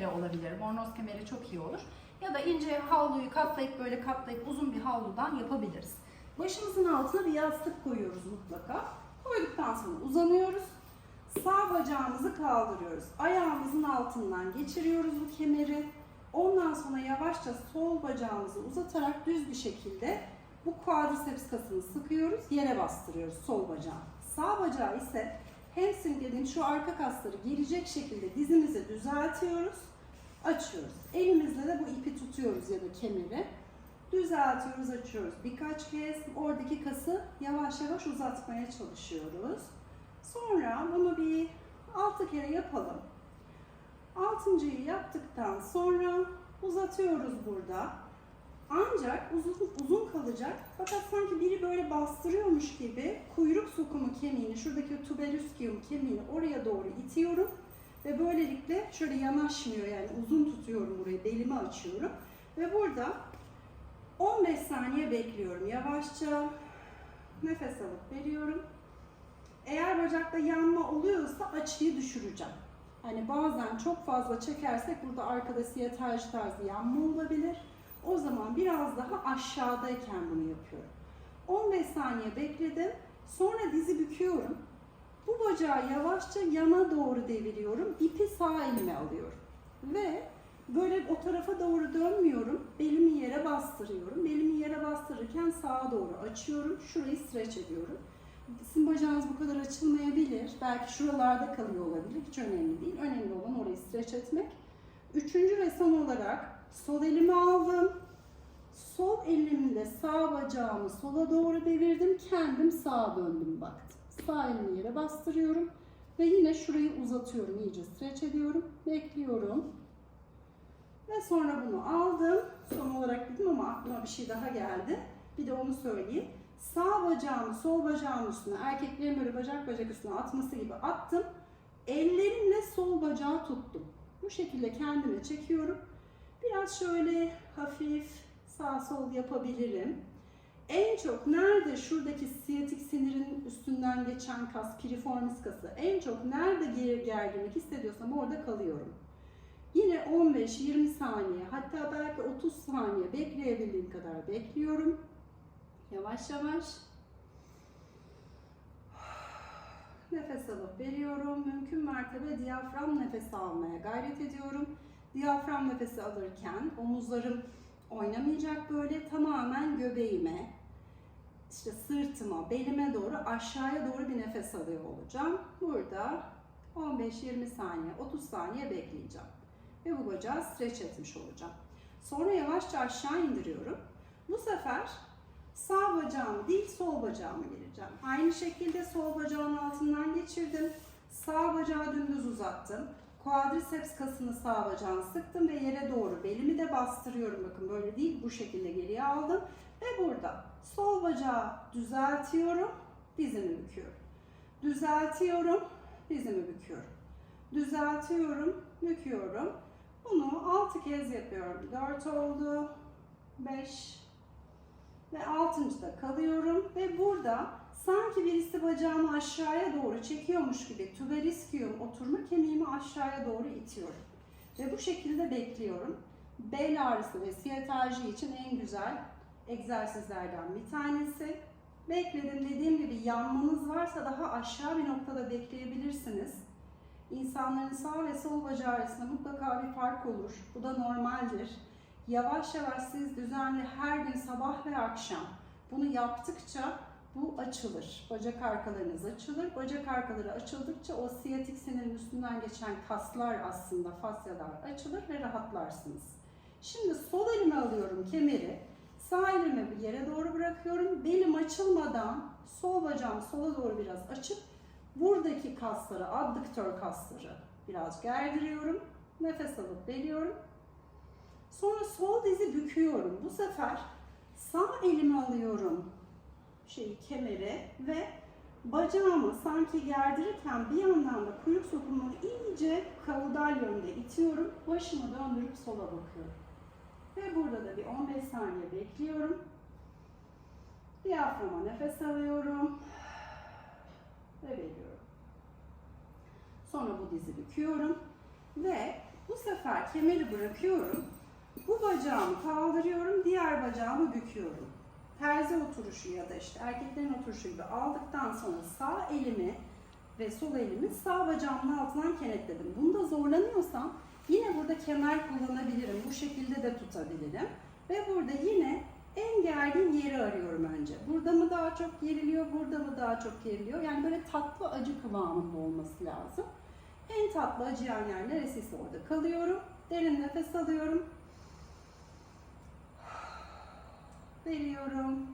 kemeri olabilir. Bornoz kemeri çok iyi olur. Ya da ince havluyu katlayıp böyle katlayıp uzun bir havludan yapabiliriz. Başımızın altına bir yastık koyuyoruz mutlaka. Koyduktan sonra uzanıyoruz. Sağ bacağımızı kaldırıyoruz. Ayağımızın altından geçiriyoruz bu kemeri. Ondan sonra yavaşça sol bacağımızı uzatarak düz bir şekilde bu quadriceps kasını sıkıyoruz, yere bastırıyoruz sol bacağı. Sağ bacağı ise hamstring dediğim şu arka kasları gelecek şekilde dizimizi düzeltiyoruz, açıyoruz. Elimizle de bu ipi tutuyoruz ya da kemeri. Düzeltiyoruz, açıyoruz. Birkaç kez oradaki kası yavaş yavaş uzatmaya çalışıyoruz. Sonra bunu bir 6 kere yapalım. Altıncıyı yaptıktan sonra uzatıyoruz burada. Ancak uzun, uzun kalacak fakat sanki biri böyle bastırıyormuş gibi kuyruk sokumu kemiğini, şuradaki tuberoskium kemiğini oraya doğru itiyorum. Ve böylelikle şöyle yanaşmıyor yani uzun tutuyorum burayı, belimi açıyorum. Ve burada 15 saniye bekliyorum. Yavaşça nefes alıp veriyorum. Eğer bacakta yanma oluyorsa açıyı düşüreceğim. Hani bazen çok fazla çekersek burada arkada siyataj tarzı yanma olabilir. O zaman biraz daha aşağıdayken bunu yapıyorum. 15 saniye bekledim. Sonra dizi büküyorum. Bu bacağı yavaşça yana doğru deviriyorum. İpi sağ elime alıyorum. Ve böyle o tarafa doğru dönmüyorum. Belimi yere bastırıyorum. Belimi yere bastırırken sağa doğru açıyorum. Şurayı streç ediyorum. Sizin bacağınız bu kadar açılmayabilir. Belki şuralarda kalıyor olabilir. Hiç önemli değil. Önemli olan orayı streç etmek. Üçüncü ve son olarak sol elimi aldım. Sol elimle sağ bacağımı sola doğru devirdim. Kendim sağa döndüm baktım. Sağ elimi yere bastırıyorum. Ve yine şurayı uzatıyorum. iyice streç ediyorum. Bekliyorum. Ve sonra bunu aldım. Son olarak dedim ama aklıma bir şey daha geldi. Bir de onu söyleyeyim. Sağ bacağımı sol bacağımın üstüne, erkeklerin böyle bacak bacak üstüne atması gibi attım. Ellerimle sol bacağı tuttum. Bu şekilde kendime çekiyorum. Biraz şöyle hafif sağ sol yapabilirim. En çok nerede şuradaki siyatik sinirin üstünden geçen kas, piriformis kası, en çok nerede geri gerginlik hissediyorsam orada kalıyorum. Yine 15-20 saniye hatta belki 30 saniye bekleyebildiğim kadar bekliyorum. Yavaş yavaş. Nefes alıp veriyorum. Mümkün mertebe diyafram nefesi almaya gayret ediyorum. Diyafram nefesi alırken omuzlarım oynamayacak böyle tamamen göbeğime, işte sırtıma, belime doğru aşağıya doğru bir nefes alıyor olacağım. Burada 15-20 saniye, 30 saniye bekleyeceğim. Ve bu bacağı streç etmiş olacağım. Sonra yavaşça aşağı indiriyorum. Bu sefer sağ bacağımı değil sol bacağımı gireceğim. Aynı şekilde sol bacağın altından geçirdim. Sağ bacağı dümdüz uzattım. Quadriceps kasını sağ bacağını sıktım ve yere doğru belimi de bastırıyorum. Bakın böyle değil bu şekilde geriye aldım. Ve burada sol bacağı düzeltiyorum, dizimi büküyorum. Düzeltiyorum, dizimi büküyorum. Düzeltiyorum, büküyorum. Bunu 6 kez yapıyorum. 4 oldu, 5, ve altıncıda kalıyorum ve burada sanki birisi bacağımı aşağıya doğru çekiyormuş gibi tuberiskium oturma kemiğimi aşağıya doğru itiyorum. Ve bu şekilde bekliyorum. Bel ağrısı ve siyatalji için en güzel egzersizlerden bir tanesi. Bekledim dediğim gibi yanmanız varsa daha aşağı bir noktada bekleyebilirsiniz. İnsanların sağ ve sol bacağı arasında mutlaka bir fark olur. Bu da normaldir. Yavaş yavaş siz düzenli her gün sabah ve akşam bunu yaptıkça bu açılır. Bacak arkalarınız açılır. Bacak arkaları açıldıkça o siyatik sinirin üstünden geçen kaslar aslında fasyalar açılır ve rahatlarsınız. Şimdi sol elime alıyorum kemeri. Sağ elimi yere doğru bırakıyorum. Belim açılmadan sol bacağım sola doğru biraz açıp buradaki kasları, adduktör kasları biraz gerdiriyorum. Nefes alıp veriyorum. Sonra sol dizi büküyorum. Bu sefer sağ elimi alıyorum şeyi kemeri ve bacağımı sanki gerdirirken bir yandan da kuyruk sokumunu iyice kaudal yönde itiyorum. Başımı döndürüp sola bakıyorum. Ve burada da bir 15 saniye bekliyorum. Diyaframa nefes alıyorum ve veriyorum. Sonra bu dizi büküyorum ve Bu sefer kemeri bırakıyorum. Bu bacağımı kaldırıyorum, diğer bacağımı büküyorum. Terzi oturuşu ya da işte erkeklerin oturuşu gibi aldıktan sonra sağ elimi ve sol elimi sağ bacağımın altından kenetledim. Bunda zorlanıyorsam yine burada kemer kullanabilirim. Bu şekilde de tutabilirim. Ve burada yine en gergin yeri arıyorum önce. Burada mı daha çok geriliyor, burada mı daha çok geriliyor? Yani böyle tatlı acı kıvamında olması lazım. En tatlı acıyan yer neresiyse orada kalıyorum. Derin nefes alıyorum. Veriyorum.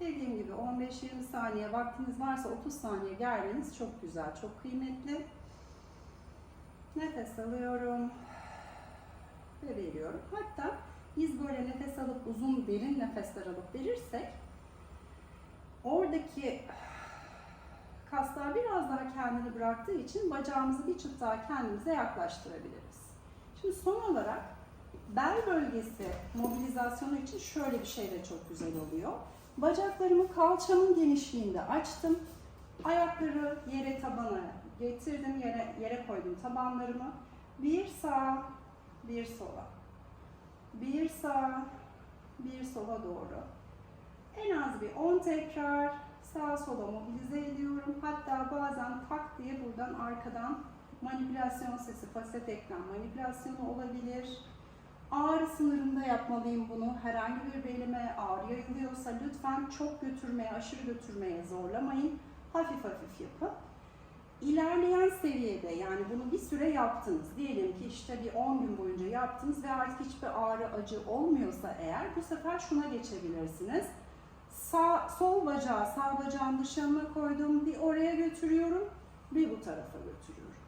Dediğim gibi 15-20 saniye vaktiniz varsa 30 saniye germeniz çok güzel, çok kıymetli. Nefes alıyorum ve veriyorum. Hatta biz böyle nefes alıp uzun derin nefesler alıp verirsek oradaki kaslar biraz daha kendini bıraktığı için bacağımızı bir çıt daha kendimize yaklaştırabiliriz. Şimdi son olarak bel bölgesi mobilizasyonu için şöyle bir şey de çok güzel oluyor. Bacaklarımı kalçamın genişliğinde açtım. Ayakları yere tabana getirdim, yere, yere koydum tabanlarımı. Bir sağ, bir sola. Bir sağ, bir sola doğru. En az bir 10 tekrar sağa sola mobilize ediyorum. Hatta bazen tak diye buradan arkadan manipülasyon sesi, faset ekran manipülasyonu olabilir. Ağrı sınırında yapmalıyım bunu. Herhangi bir belime ağrı yayılıyorsa lütfen çok götürmeye, aşırı götürmeye zorlamayın. Hafif hafif yapın. İlerleyen seviyede yani bunu bir süre yaptınız. Diyelim ki işte bir 10 gün boyunca yaptınız ve artık hiçbir ağrı acı olmuyorsa eğer bu sefer şuna geçebilirsiniz. Sağ, sol bacağı sağ bacağın dışına koydum. Bir oraya götürüyorum. Bir bu tarafa götürüyorum.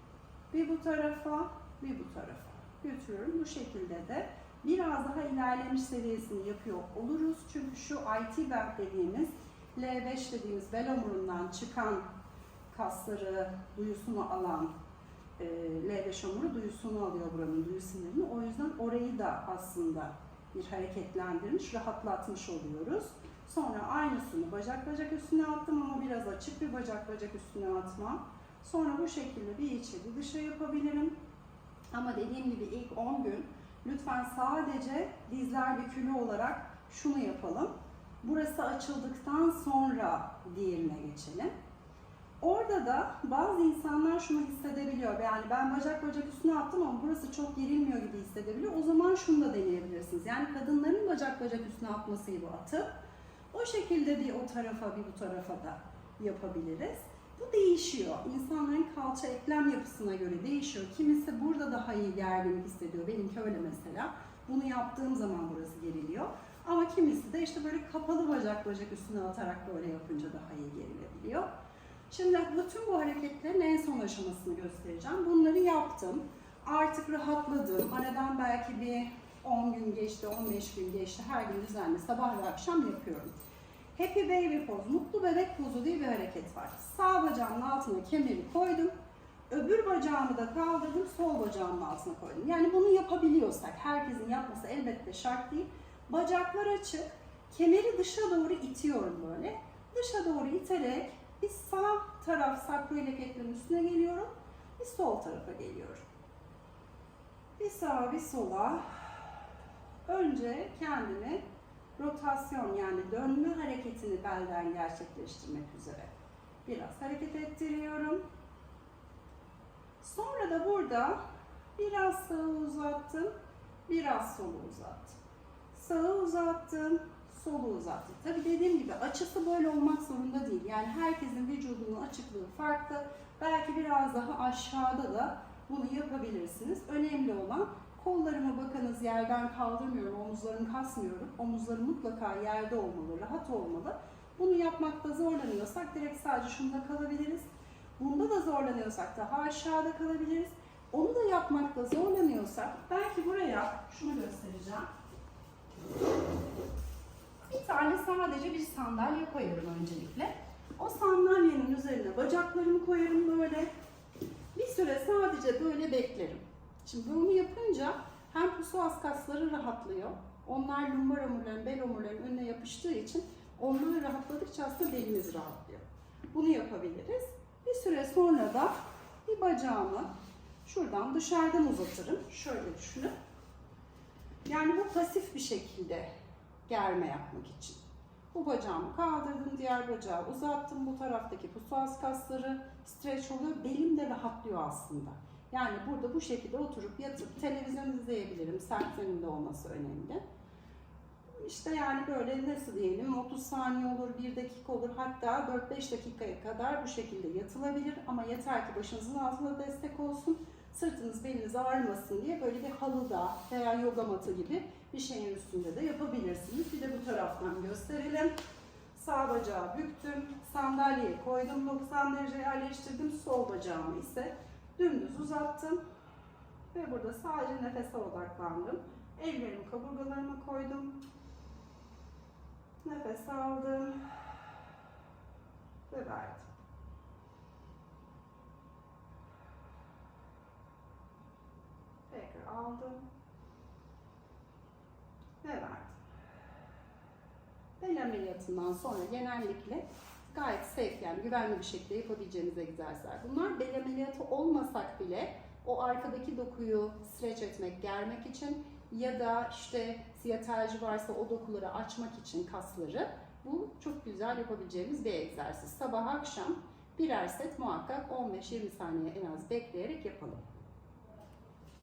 Bir bu tarafa, bir bu tarafa götürüyorum. Bu şekilde de biraz daha ilerlemiş seviyesini yapıyor oluruz. Çünkü şu IT belt dediğimiz L5 dediğimiz bel omurundan çıkan kasları duyusunu alan e, L5 omuru duyusunu alıyor buranın duyu sinirini. O yüzden orayı da aslında bir hareketlendirmiş, rahatlatmış oluyoruz. Sonra aynısını bacak bacak üstüne attım ama biraz açık bir bacak bacak üstüne atma. Sonra bu şekilde bir içe bir dışa yapabilirim. Ama dediğim gibi ilk 10 gün lütfen sadece dizler bükülü olarak şunu yapalım. Burası açıldıktan sonra diğerine geçelim. Orada da bazı insanlar şunu hissedebiliyor. Yani ben bacak bacak üstüne attım ama burası çok gerilmiyor gibi hissedebiliyor. O zaman şunu da deneyebilirsiniz. Yani kadınların bacak bacak üstüne atmasıyla atıp o şekilde bir o tarafa bir bu tarafa da yapabiliriz. Bu değişiyor. İnsanların kalça eklem yapısına göre değişiyor. Kimisi burada daha iyi gerginlik hissediyor. Benimki öyle mesela. Bunu yaptığım zaman burası geriliyor. Ama kimisi de işte böyle kapalı bacak bacak üstüne atarak böyle yapınca daha iyi gerilebiliyor. Şimdi bütün bu hareketlerin en son aşamasını göstereceğim. Bunları yaptım. Artık rahatladım. Aradan belki bir 10 gün geçti, 15 gün geçti. Her gün düzenli sabah ve akşam yapıyorum. Happy Baby Pose, mutlu bebek pozu diye bir hareket var. Sağ bacağımın altına kemeri koydum. Öbür bacağımı da kaldırdım, sol bacağımın altına koydum. Yani bunu yapabiliyorsak, herkesin yapması elbette şart değil. Bacaklar açık, kemeri dışa doğru itiyorum böyle. Dışa doğru iterek bir sağ taraf sakroiliak eklemin üstüne geliyorum, bir sol tarafa geliyorum. Bir sağa bir sola. Önce kendimi rotasyon yani dönme hareketini belden gerçekleştirmek üzere biraz hareket ettiriyorum. Sonra da burada biraz sağı uzattım, biraz solu uzattım. Sağı uzattım, solu uzattım. Tabii dediğim gibi açısı böyle olmak zorunda değil. Yani herkesin vücudunun açıklığı farklı. Belki biraz daha aşağıda da bunu yapabilirsiniz. Önemli olan kollarımı bakınız yerden kaldırmıyorum, omuzlarımı kasmıyorum. Omuzlarım mutlaka yerde olmalı, rahat olmalı. Bunu yapmakta zorlanıyorsak direkt sadece şunda kalabiliriz. Bunda da zorlanıyorsak daha aşağıda kalabiliriz. Onu da yapmakta zorlanıyorsak belki buraya şunu göstereceğim. Bir tane sadece bir sandalye koyarım öncelikle. O sandalyenin üzerine bacaklarımı koyarım böyle. Bir süre sadece böyle beklerim. Şimdi bunu yapınca hem psoas kasları rahatlıyor. Onlar lumbar omurların, bel omurların önüne yapıştığı için onlar rahatladıkça aslında belimiz rahatlıyor. Bunu yapabiliriz. Bir süre sonra da bir bacağımı şuradan dışarıdan uzatırım. Şöyle düşünün. Yani bu pasif bir şekilde germe yapmak için. Bu bacağımı kaldırdım, diğer bacağı uzattım. Bu taraftaki psoas kasları streç oluyor. Belim de rahatlıyor aslında. Yani burada bu şekilde oturup yatıp televizyon izleyebilirim. Sert zeminde olması önemli. İşte yani böyle nasıl diyelim 30 saniye olur, 1 dakika olur hatta 4-5 dakikaya kadar bu şekilde yatılabilir ama yeter ki başınızın altında destek olsun. Sırtınız beliniz ağrımasın diye böyle bir halıda veya yoga matı gibi bir şeyin üstünde de yapabilirsiniz. Bir de bu taraftan gösterelim. Sağ bacağı büktüm, sandalyeye koydum, 90 derece yerleştirdim. Sol bacağımı ise dümdüz uzattım ve burada sadece nefese odaklandım. Ellerimi kaburgalarıma koydum. Nefes aldım ve verdim. Tekrar aldım ve verdim. Bel ameliyatından sonra genellikle gayet safe yani güvenli bir şekilde yapabileceğiniz egzersizler. Bunlar bel ameliyatı olmasak bile o arkadaki dokuyu streç etmek, germek için ya da işte siyaterji varsa o dokuları açmak için kasları bu çok güzel yapabileceğimiz bir egzersiz. Sabah akşam birer set muhakkak 15-20 saniye en az bekleyerek yapalım.